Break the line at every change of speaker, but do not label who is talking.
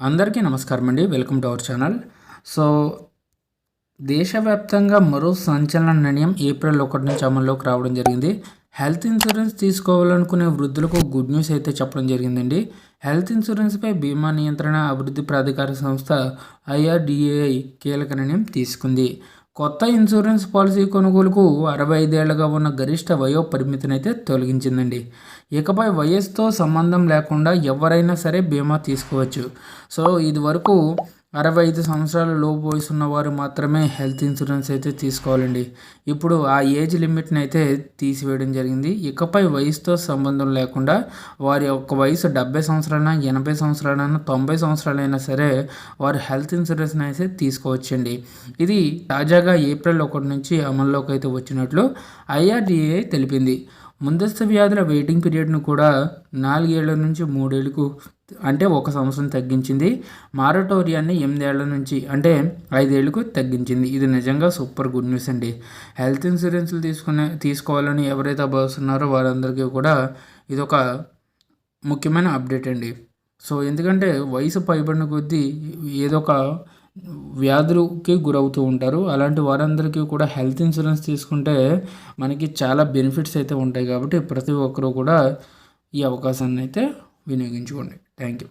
అందరికీ నమస్కారం అండి. Welcome to our channel. So దేశవ్యాప్తంగా మరో సంచలన నిర్ణయం ఏప్రిల్ ఒకటి నుంచి అమల్లోకి రావడం జరిగింది. హెల్త్ ఇన్సూరెన్స్ తీసుకోవాలనుకునే వృద్ధులకు గుడ్ న్యూస్ అయితే చెప్పడం జరిగిందండి. హెల్త్ ఇన్సూరెన్స్పై బీమా నియంత్రణ అభివృద్ధి ప్రాధికార సంస్థ ఐఆర్డిఏఐ కీలక నిర్ణయం తీసుకుంది. కొత్త ఇన్సూరెన్స్ పాలసీ కొనుగోలుకు అరవై ఐదేళ్ళుగా ఉన్న గరిష్ట వయో పరిమితిని అయితే తొలగించిందండి. ఇకపై వయస్సుతో సంబంధం లేకుండా ఎవరైనా సరే బీమా తీసుకోవచ్చు. సో ఇది వరకు అరవై ఐదు సంవత్సరాల లోపు వయసు ఉన్నవారు మాత్రమే హెల్త్ ఇన్సూరెన్స్ అయితే తీసుకోవాలండి. ఇప్పుడు ఆ ఏజ్ లిమిట్ని అయితే తీసివేయడం జరిగింది. ఇకపై వయసుతో సంబంధం లేకుండా వారి యొక్క వయసు డెబ్బై సంవత్సరాలైనా ఎనభై సంవత్సరాలైనా తొంభై సంవత్సరాలైనా సరే వారు హెల్త్ ఇన్సూరెన్స్ని అయితే తీసుకోవచ్చండి. ఇది తాజాగా ఏప్రిల్ ఒకటి నుంచి అమల్లోకి అయితే వచ్చినట్లు ఐఆర్డిఏ తెలిపింది. ముందస్తు వ్యాధుల వెయిటింగ్ పీరియడ్ను కూడా నాలుగేళ్ళ నుంచి మూడేళ్ళకు అంటే ఒక సంవత్సరం తగ్గించింది. మారటోరియాన్ని ఎనిమిదేళ్ళ నుంచి అంటే ఐదేళ్ళకు తగ్గించింది. ఇది నిజంగా సూపర్ గుడ్ న్యూస్ అండి. హెల్త్ ఇన్సూరెన్స్లు తీసుకునే తీసుకోవాలని ఎవరైతే భావిస్తున్నారో వారందరికీ కూడా ఇది ఒక ముఖ్యమైన అప్డేట్ అండి. సో ఎందుకంటే వయసు పైబడిన కొద్దీ ఏదో ఒక వ్యాధులకి గురవుతూ ఉంటారు. అలాంటి వారందరికీ కూడా హెల్త్ ఇన్సూరెన్స్ తీసుకుంటే మనకి చాలా బెనిఫిట్స్ అయితే ఉంటాయి. కాబట్టి ప్రతి ఒక్కరూ కూడా ఈ అవకాశాన్ని అయితే వినియోగించుకోండి. Thank you.